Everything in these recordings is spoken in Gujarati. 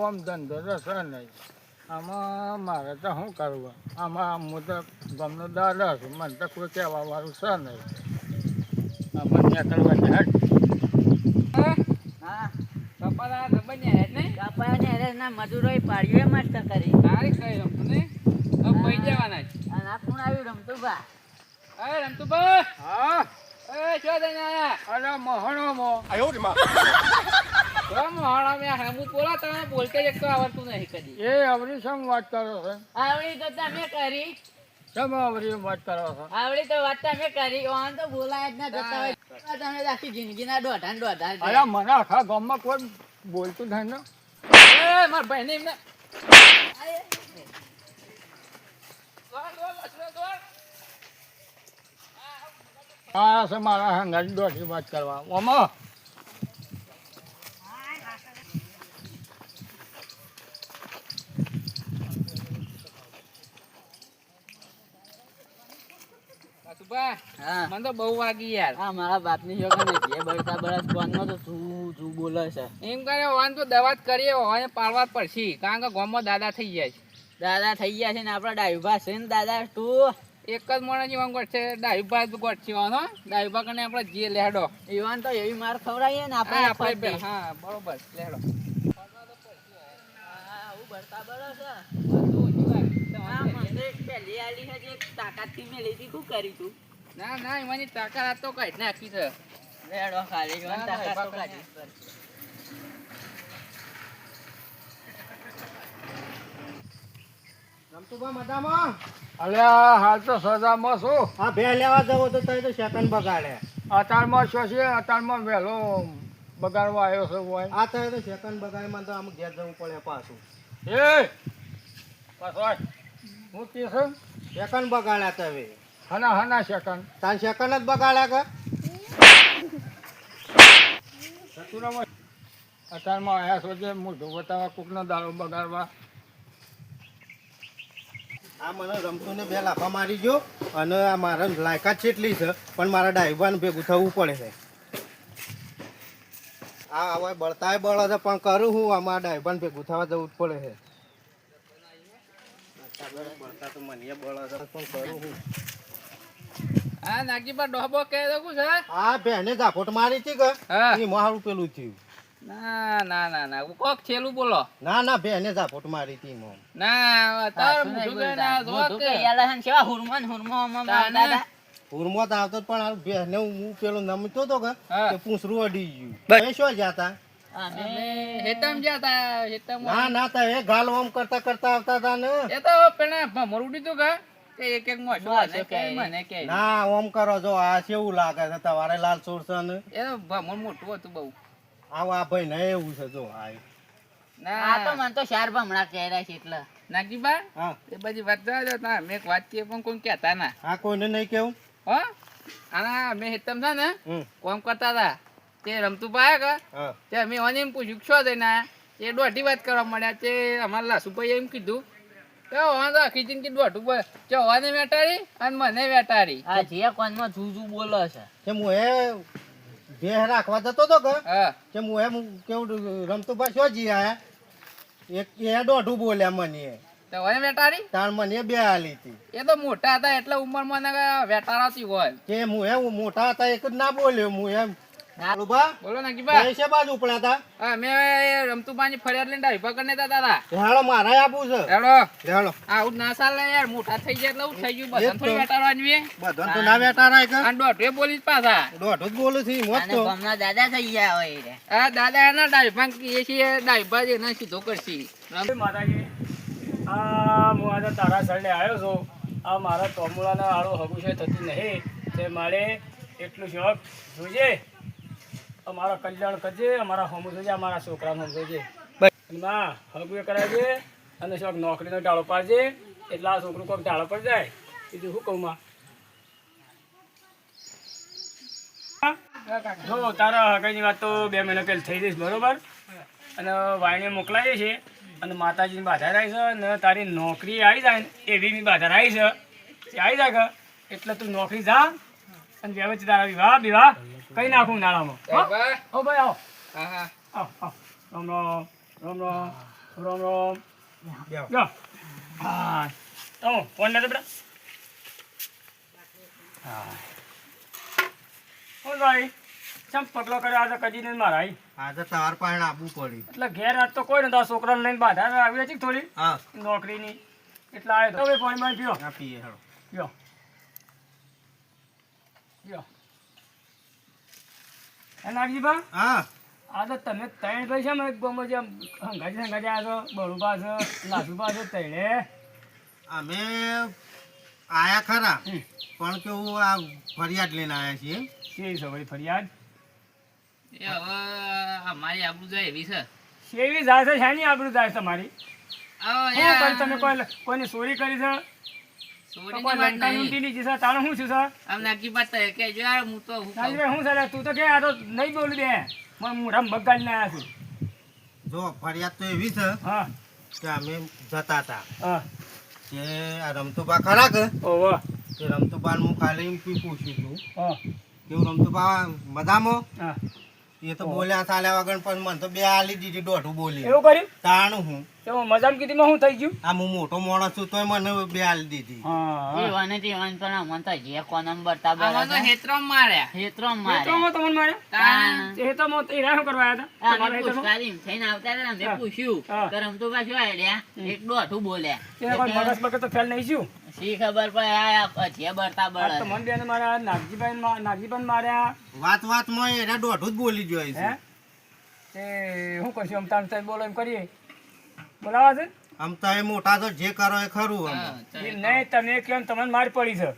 બોમ ધંધો તો છે નહીં. આમાં મારે તો શું કરવું? આમાં હું તો ગમનો દાદા છું. મને તો કોઈ કહેવા વાળું છે નહીં. આમાં ત્યાં કરવા હા. મજૂરો પાડ્યો મસ્ત કરી. તારી કઈ રમતું નહીં. હવે પઈ જવાના છે. અને આ કોણ આવ્યું રમતું બા. અરે રમતું બા. હા. એ છો આયા હાડા મે? હમુ બોલા તમે બોલતે એક તો આવડતું નહીં કદી. એ અવરી શમ વાત કરો છો? આવડી તો તમે કરી. શમ અવરી વાત કરો છો? આવડી તો વાત તમે કરી. ઓન તો બોલાય જ ના જતા હોય. તમે આખી જિંદગીના દોઢા દોઢા જ મને આખા ગામમાં કોઈ બોલતું થાય ને. એ માર ભાઈ ને એમને આ છે મારા હંગાની દોઢી વાત કરવા. ઓમાં. મને તો બહુ વાગી યાર. હા મારા બાપની બળતા બળસ કોનમાં તો બોલે છે? એમ કરે વાન તો દવા જ કરીએ વાને પાડવા પડશે. કારણ કે ગામમાં દાદા થઈ જાય છે. દાદા થઈ ગયા છે ને આપડા ડાયુભા છે ને દાદા તું? એક જ મોણા જીવન ગોઠશે ડાયુભા જ ગોઠશે વાનો ડાયુભા કને આપણે જે લેડો. ઈવાન તો એવી માર ખવડાવીએ ને આપણે આપણે હા બરોબર લેડો. છે. ના ના એમાંની તાકાત તો કઈ નાખી છે. રેડો ખાલી તાકાત તો કાઢી. રમતુભા મજામાં અલ્યા હાલ તો સજામાં છું. હા ભે લેવા જવો તો તઈ તો સેકન્ડ બગાડે. અતારમાં શું છે? અતારમાં વહેલો બગાડવા આવ્યો છે હોય આ તઈ તો સેકન્ડ બગાડમાં તો આમ ઘેર જવું પડે પાછું. એ! પાછો હું કે છે? સેકન્ડ બગાડ્યા તમે હના હના સેકન્ડ તાર સેકન્ડ જ બગાડ્યા કે? સતુરામાં અતારમાં આવ્યા છો જે? મોઢું બતાવવા કોકનો દારૂ બગાડવા. આ મને રમતું ને બે લાફા મારી ગયો અને આ મારા લાયકાત જેટલી છે પણ મારા ડાયવાન ભેગું થવું પડે છે. આ હવે બળતાય બળે છે પણ કરું હું આમાં ડાયવાન ભેગું થવા જવું જ પડે છે. બળતા તો મને બળે છે પણ કરું હું આ નાગજીબા ડોહબો કહે છે આ બેને ઝાપોટ મારી હતી કે? હા. એ મારું પેલું થયું. ના ના ના ના. કોક છેલું બોલો. ના ના બેને ઝાપોટ મારી હતી મોમ ના તાર સાસુ નહીં મોઢું કે બોલતા. ના જોવા મોઢું કે. કે યાલા હન કેવા હુરમન હુરમો આમાં દાદા. હુરમો તો આવતો પણ આ બેને હું પેલું નમતો તો કે હા. અડી ગયું. એ શું જાતા અમે અમે હેતમ ગયા હેતમ ના ના તા એ ગાલ ઓમ કરતા કરતા આવતા હતા ને. એ તો પેલા ભમર ઉડી કા? એક એક કે? મને કે. ના ઓમ કરો જો આ કેવું લાગે છે તમારે લાલ સોર ને? એ તો મોટું હતું બહુ. આવું આ ભાઈ ના એવું છે જો આ આ તો મને તો શાર ભમણા કહેરા છે એટલે. નાગજીબા હા. એ બધી વાત જવા દો ના મેં એક વાત કે પણ કોઈ કહેતા ના. હા કોઈને નહીં કેવું? હો? આના મેં હેતમ છે ને કોમ કરતા હતા. તે રમતું પાયા કે? તે અમે ઓને એમ પૂછ્યું છો જઈને? એ દોઢી વાત કરવા મળ્યા. તે અમારા લાસુભાઈ એમ કીધું કે ઓન તો આખી જિંદગી દોઢું બોલ તે ઓને વેટાડી અને મને વેટાડી. આ જે કોનમાં જુજુ બોલે છે. કે હું એ ભેહ રાખવા જતો તો કે કે હું એમ કેવું રમતું બા શું જી આયા એક એ દોઢું બોલ્યા મને. તો તાણ મને બે આલી હતી. એ તો મોટા હતા એટલે ઉંમરમાં ને વેટાડાતી હોય. કે હું એમ મોટા હતા એક જ ના બોલ્યો હું એમ બોલો પૈસે બાજુ ઉપડ્યા હતા હા મેં ફરિયાદ લઈને કરીને મારે આપવું છે. હેડો હેળો આવું ના ચાલે યાર મોટા થઈ ગયા એટલે થઈ ગયું. એ થોડી તો. વેટાડવાની એ. તો ના બેઠા કે? અને દોઢે બોલી પાછા. દોઢું જ બોલું છું મોત તો. ગામના દાદા થઈ ગયા હોય રે. આ દાદા એના ડાયભા કહીએ છીએ ડાયભા જ એને સીધો કરશી. માતાજી આ હું આજે તારા સળને આવ્યો છું. આ મારા ટોમુલાના આળો હગું છે થતું નહીં. તે મારે એટલું શોખ જોજે. અમારા કલ્યાણ કરજે અમારા હોમ જોજે અમારા છોકરાનું હોમ જોજે. ના હગવે કરાવજે અને શોખ નોકરીનો ટાળો પાડજે એટલે છોકરું કોઈક ટાળો પડી જાય. બીજું શું કહું માં? જો તારા હગાઈની વાત તો બે મહિના પહેલાં થઈ જઈશ બરોબર? અને વાણીએ મોકલાવીએ છે અને માતાજીની બાધા રહી છે અને તારી નોકરી આવી જાય ને એવી બી બાધા રહી છે. આવી જાય કે એટલે તું નોકરી જા અને વ્યવસ્થિત તારા વિવાહ વિવાહ કઈ નાખું નાણામાં. ઓ ભાઈ. આવો. હા હા. આવો આવો. રામ રામ રામ રામ રામ રામ. બેહો. હા. તો ફોન લેતો બેટા. હા. હું ભાઈ ચમ પગલો કર્યો આજે કદી નહીં મારા આઈ આજે તાર પાસે આવવું પડ્યું એટલે ઘેર આજ તો કોઈ નતા છોકરાને લઈને બાધા આવી હતી થોડી? હા. નોકરીની. એટલે આવ્યો તો. હવે પાણી પાણી પીઓ પીએ હેડો. પીઓ પીઓ એ નાગજીબા હા. આ તો તમે ત્રણ ભાઈ છે એક ગોમો જે હંગાજી હંગાજી આવ્યા છો બળુબા છે છે તૈણે. અમે આયા ખરા પણ કેવું આ ફરિયાદ લઈને આવ્યા છીએ. કેવી છે ભાઈ ફરિયાદ? એ હવે અમારી આબરૂ જાય એવી છે. કેવી જાય છે શાની આબરૂ જાય તમારી? તમે કોઈ કોઈની ચોરી કરી છે? જો કે ફરિયાદ તો એવી છે હા. કે અમે જતા હતા. હા. કે આ રમતુબા ખરા કે? રમતુબા હું ખાલી પી પૂછ્યું હતું હા. કેવું રમતુબા મજામાં? હા. એ તો બોલ્યા ચાલ્યા વગર પણ મને તો બે આલી દીધી દોઢું બોલી. એવું કર્યું? તાણું હું. તો મજામ કીધી માં હું થઈ ગયું? આ હું મોટો માણસ છું તોય મને બે આલી દીધી. જીવન જીવન પણ અમન તો જે કોનમ બરતા આમાં તો હેતરામ માર્યા. હેત્રો મારે ખેતરોમાં તમને માર્યા? તાણ. ખેતરોમાં તો એના કરવા આવ્યા હતા? તમારે અમે ખેતરમાં? થઈને આવતા હતા ને. પૂછ્યું. કરમ તો પાછું આયડ્યા. એક દોઢું બોલ્યા. મગજ બગજ તો ફેલ નહીં છું શી ખબર પડે? આ પછી બરતા આ તો મન બેન માર્યા નાગજીભાઈ નાગજીભાઈ માર્યા. વાત વાતમાં એને દોઢું જ બોલી જોઈ છે તે શું કરશું આમ તાણ તાણ બોલો એમ કરીએ. બોલાવા છે? આમ તો એ મોટા તો જે કરો એ ખરું આમ. નહીં તમે કેમ તમને માર પડી છે.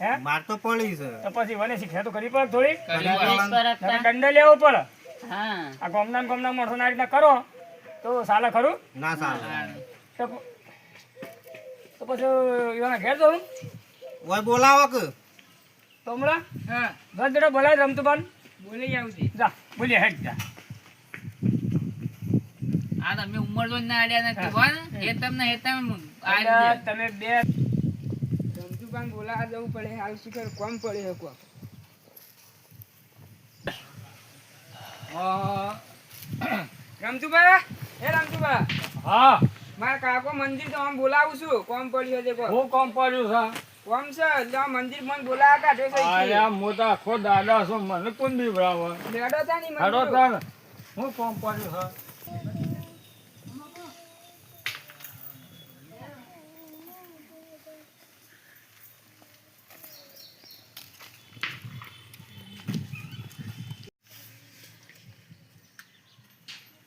હે? માર તો પડી છે. તો પછી મને શીખ્યા તો કરી પડે થોડી. દંડ લેવો પડે. હા. આ ગોમનામ ગોમનામ માણસો આ રીતના કરો. તો સાલે ખરું? ના સારું તો પછી એના ઘેર જવું? ઓય બોલાવો કે. તો હા. ઘર જરા બોલાય રમતું બાન બોલી આવતી જા બોલીએ હેડ જા. આ તમે ઉંમર જોઈને ના આડ્યા નથી કોણ એ તમને એ તમે તમે બે રમતુભાઈ બોલાવા જવું પડે. હાલ શિખર કોમ પડે છે કોક રમતુભા એ રમતુભા? હા. મારા કાકો મંદિર તો આમ બોલાવું છું. કોમ પડ્યો છે હું કોમ પડ્યું છે? કોમ છે? એટલે મંદિર મને બોલાવા કાઢે છે આયા મોટા આખો દાદા છો મને કોણ બીવડાવે મેડો તા ની મેડો તા હું કોમ પડ્યું છે?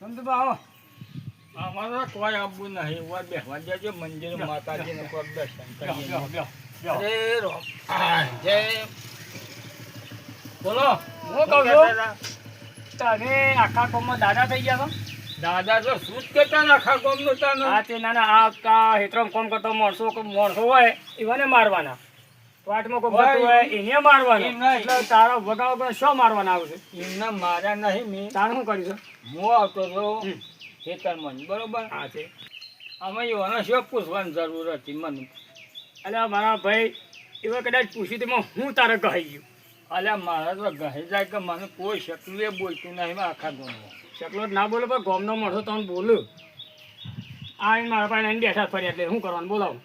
સમજ આવો અમારે કોઈ આપવું નહીં. ઉપર બેસવા મંદિર માતાજીને કોઈ દર્શન કરીએ અરે રો જય બોલો હું કહું છું? આખા કોમમાં દાદા થઈ ગયા છો? દાદા તો શું જ કહેતા આખા ગામનું તને? હા તે નાના આ હેતરામ કોમ કરતો માણસો માણસો હોય એવાને મારવાના. વાટમાં કોઈ ભરતું હોય. એને મારવાના. એટલે તારા વગર શું મારવાના આવશે? એમને માર્યા નહીં મેં. તાણ શું કર્યું હું આવતો હતો ખેતરમાં બરોબર? હા છે. અમે યોનો શું પૂછવાની જરૂર હતી મને. અલ્યા મારા ભાઈ એવા કદાચ પૂછ્યું તેમાં હું તારે કહી ગયું? અલ્યા મારા તો કહી જાય કે મને કોઈ શકલું એ બોલતું નહીં આખા ગામમાં. શકલો ના બોલો પણ ગામનો મોઢો તમે બોલું. આ મારા પાસે બેઠા ફરી એટલે શું કરવાનું? બોલાવું.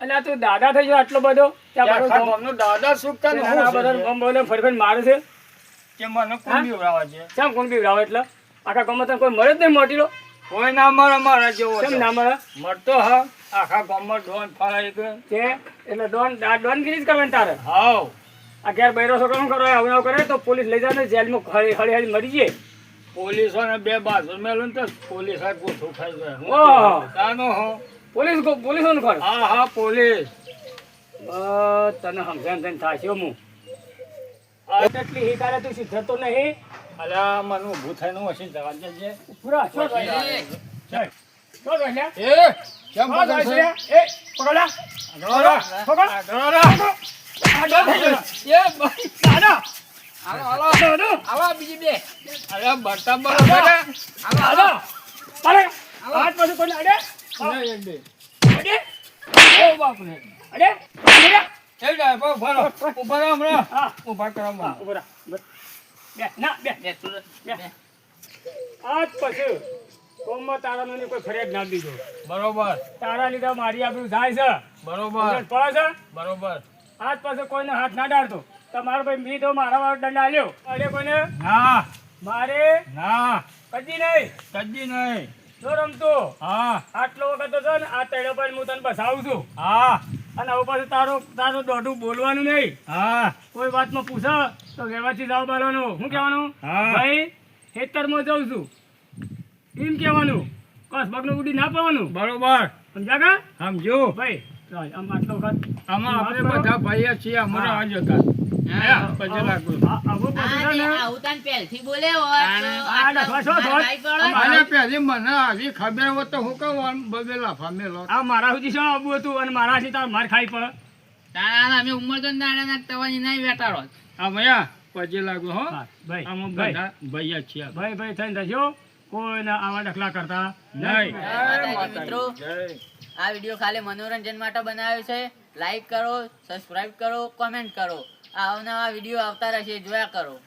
અલ્યા તું દાદા થઈ ગયો આટલો બધો? ત્યાં ગામનો દાદા શું બધા બોલે ફરી ફરી મારે છે? કે મને કોણ બીવડાવે છે? કેમ કોણ બીવડાવે એટલે? આખા ગામમાં તને કોઈ મળે જ નહીં મોટીલો? કોઈ ના મળે મારા જેવો કેમ ના મળે મળતો હા આખા ગામમાં ડોન ફાળાય કે? તે એટલે ડોન ડોનગીરી જ કમે તારે? હાવ આ ઘેર બૈરો છોકરો શું કરો? આવું કરે તો પોલીસ લઈ જાય ને જેલમાં હળી હળી મરી જાય. પોલીસોને બે બાજુ મેલું તો પોલીસ આ ગોઠું ખાઈ જાય. તાનો હો. પોલીસ પોલીસ કોણ ખર હા હા પોલીસ. તને સમજાણ થઈને છે હું. કેટલી હિકારે તું સિદ્ધ તો નહીં. અલ્યા મને ઊભું થઈને હશે જવા દેજે પૂરા એ, કેમ પકડ છે? એ પકડા પકડ પકડ. એ ભાઈ દાદા હાલો હાલો. દાદા બીજી બે. અરે બરતા બરોબર હાલો. અરે હાથ પછી કોઈ અડે. અડે ઓ બાપ રે અડે. અડે. જાય ભરો ઊભા રહો. હમણાં. હા. ઊભા કરો ઊભા રહો. બે ના બે. બે તું બે. આજ પછી કોમમાં તારાનો કોઈ ફરિયાદ ના દીધો બરોબર. તારા લીધે મારી આબરૂ જાય છે. બરોબર. પડે છે? બરોબર. આજ પછી કોઈને હાથ ના ડાળતો. તમારો ભાઈ મી તો મારા વાળો દંડ આલ્યો અરે કોઈને? ના. મારે? ના. કદી નહીં. કદી નહીં. જો રમતો. હા. આટલો વખત તો છે ને આ તળ્યો પર હું તને બસાવું છું. હા. અને હવે પાછું તારો તારું દોઢું બોલવાનું નહીં. હા. કોઈ વાતમાં પૂછો તો વ્યવસ્થિત જવાબ આપવાનો. શું કહેવાનું? હા. ભાઈ ખેતરમાં જઉં છું. એમ કહેવાનું. કસ બગનું ઉડી ના પાવાનું? બરોબર. સમજા કા? સમજો ભાઈ આમ આટલો વખત આમાં આપણે બધા ભાઈ છીએ અમારા આજ આવું આવું હોત ખબર હોત તો હું કહું આમ બબે લાફા આ મારા સુધી શું આવવું હતું? અને મારા તાર માર ખાઈ પડે. તારા અમે ઉંમર તો નાના ના નહીં બેટાડો આ ભૈયા પછી લાગુ હો. ભાઈ આમાં બધા ભાઈઓ છીએ. ભાઈ ભાઈ થઈને રહેજો કોઈને આવા ડખલા કરતા નહીં. જય મિત્રો. આ વીડિયો ખાલી મનોરંજન માટે બનાવ્યો છે. લાઈક કરો સબસ્ક્રાઇબ કરો કોમેન્ટ કરો. આવનારા વીડિયો આવતા રહેશે જોયા કરો.